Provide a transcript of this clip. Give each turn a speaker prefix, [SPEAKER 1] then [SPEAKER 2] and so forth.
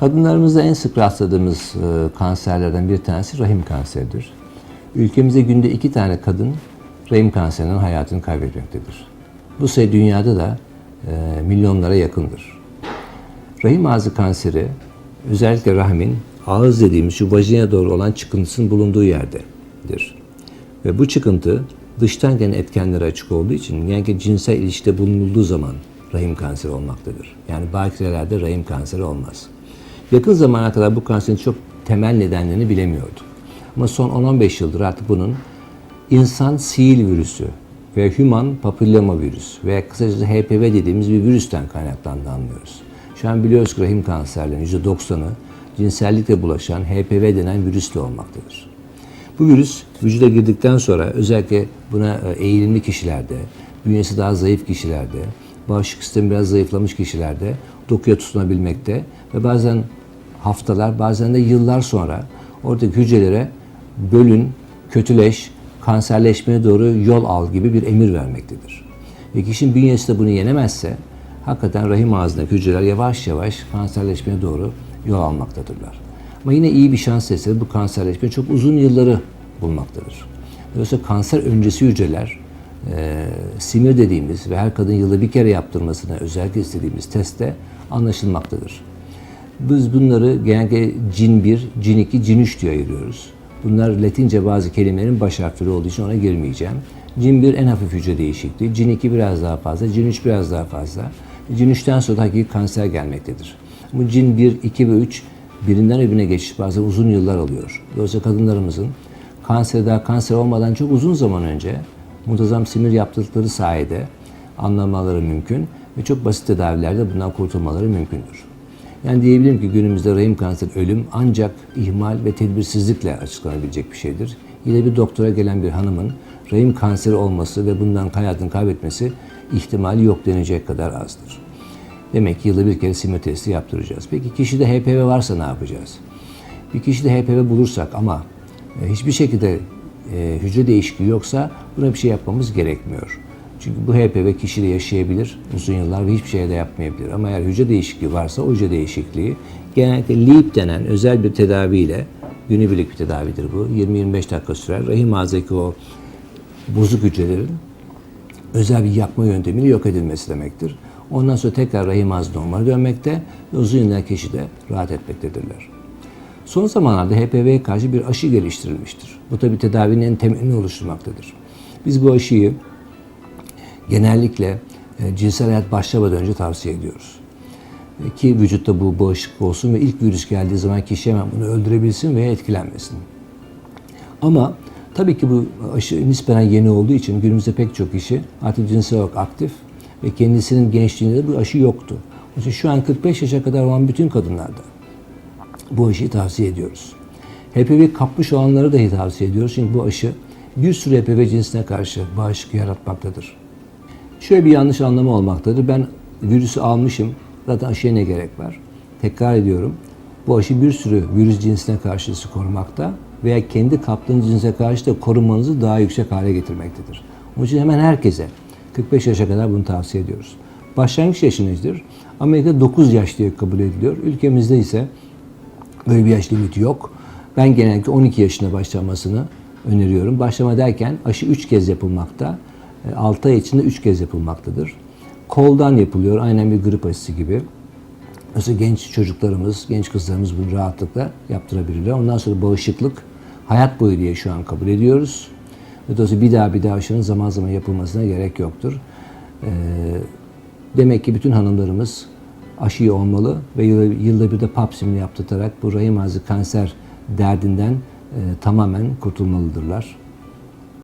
[SPEAKER 1] Kadınlarımızda en sık rastladığımız e, kanserlerden bir tanesi rahim kanseridir. Ülkemizde günde iki tane kadın rahim kanserinden hayatını kaybetmektedir. Bu sayı dünyada da e, milyonlara yakındır. Rahim ağzı kanseri özellikle rahmin ağız dediğimiz şu vajina doğru olan çıkıntısının bulunduğu yerdedir. Ve bu çıkıntı dıştan gelen etkenlere açık olduğu için yani cinsel ilişkide bulunulduğu zaman rahim kanseri olmaktadır. Yani bakirelerde rahim kanseri olmaz. Yakın zamana kadar bu kanserin çok temel nedenlerini bilemiyorduk. Ama son 10-15 yıldır artık bunun insan sihir virüsü ve human papilloma virüs veya kısacası HPV dediğimiz bir virüsten kaynaklandığını anlıyoruz. Şu an biliyoruz ki rahim kanserlerinin %90'ı cinsellikle bulaşan HPV denen virüsle olmaktadır. Bu virüs vücuda girdikten sonra özellikle buna e, eğilimli kişilerde, bünyesi daha zayıf kişilerde, bağışıklık sistemi biraz zayıflamış kişilerde dokuya tutunabilmekte ve bazen haftalar bazen de yıllar sonra oradaki hücrelere bölün, kötüleş, kanserleşmeye doğru yol al gibi bir emir vermektedir. Ve kişinin bünyesi de bunu yenemezse hakikaten rahim ağzındaki hücreler yavaş yavaş kanserleşmeye doğru yol almaktadırlar. Ama yine iyi bir şans eseri bu kanserleşme çok uzun yılları bulmaktadır. Dolayısıyla kanser öncesi hücreler e, simir dediğimiz ve her kadın yılda bir kere yaptırmasını özellikle istediğimiz testte anlaşılmaktadır. Biz bunları genellikle cin 1, cin 2, cin 3 diye ayırıyoruz. Bunlar Latince bazı kelimelerin baş harfleri olduğu için ona girmeyeceğim. Cin 1 en hafif hücre değişikliği, cin 2 biraz daha fazla, cin 3 biraz daha fazla. Cin 3'ten sonra hakiki kanser gelmektedir. Bu cin 1, 2 ve 3 birinden öbürüne geçiş bazen uzun yıllar alıyor. Dolayısıyla kadınlarımızın kanser daha kanser olmadan çok uzun zaman önce muntazam simir yaptırdıkları sayede anlamaları mümkün ve çok basit tedavilerde bundan kurtulmaları mümkündür. Yani diyebilirim ki günümüzde rahim kanseri ölüm ancak ihmal ve tedbirsizlikle açıklanabilecek bir şeydir. Yine bir doktora gelen bir hanımın rahim kanseri olması ve bundan hayatını kaybetmesi ihtimali yok denecek kadar azdır. Demek ki yılda bir kere simir testi yaptıracağız. Peki kişide HPV varsa ne yapacağız? Bir kişide HPV bulursak ama e, hiçbir şekilde e, hücre değişikliği yoksa buna bir şey yapmamız gerekmiyor. Çünkü bu HPV kişide yaşayabilir uzun yıllar ve hiçbir şey de yapmayabilir. Ama eğer hücre değişikliği varsa o hücre değişikliği genellikle LEAP denen özel bir tedaviyle günübirlik bir tedavidir bu. 20-25 dakika sürer. Rahim ağzındaki o bozuk hücrelerin özel bir yakma yöntemiyle yok edilmesi demektir. Ondan sonra tekrar rahim ağzı normale dönmekte ve uzun yıllar kişide rahat etmektedirler. Son zamanlarda HPV'ye karşı bir aşı geliştirilmiştir. Bu tabi tedavinin en temelini oluşturmaktadır. Biz bu aşıyı genellikle e, cinsel hayat başlamadan önce tavsiye ediyoruz. E, Ki vücutta bu bağışıklık olsun ve ilk virüs geldiği zaman kişi hemen bunu öldürebilsin veya etkilenmesin. Ama tabii ki bu aşı nispeten yeni olduğu için günümüzde pek çok kişi artık cinsel olarak aktif ve kendisinin gençliğinde de bu aşı yoktu. Onun için şu an 45 yaşa kadar olan bütün kadınlarda bu aşıyı tavsiye ediyoruz. HPV kapmış olanlara dahi tavsiye ediyoruz çünkü bu aşı bir sürü HPV cinsine karşı bağışıklık yaratmaktadır. Şöyle bir yanlış anlama olmaktadır. Ben virüsü almışım, zaten aşıya ne gerek var? Tekrar ediyorum. Bu aşı bir sürü virüs cinsine karşı sizi korumakta veya kendi kaptığınız cinse karşı da korunmanızı daha yüksek hale getirmektedir. Onun için hemen herkese 45 yaşa kadar bunu tavsiye ediyoruz. Başlangıç yaşı nedir? Amerika'da 9 yaş diye kabul ediliyor. Ülkemizde ise böyle bir yaş limiti yok. Ben genellikle 12 yaşında başlamasını öneriyorum. Başlama derken aşı 3 kez yapılmakta. 6 ay içinde 3 kez yapılmaktadır. Koldan yapılıyor aynen bir grip aşısı gibi. Mesela genç çocuklarımız, genç kızlarımız bunu rahatlıkla yaptırabilirler. Ondan sonra bağışıklık hayat boyu diye şu an kabul ediyoruz. Dolayısıyla bir daha bir daha aşının zaman zaman yapılmasına gerek yoktur. Ee, demek ki bütün hanımlarımız aşıyı olmalı ve yılda, yılda bir de pap simini yaptırtarak bu rahim ağzı kanser derdinden e, tamamen kurtulmalıdırlar.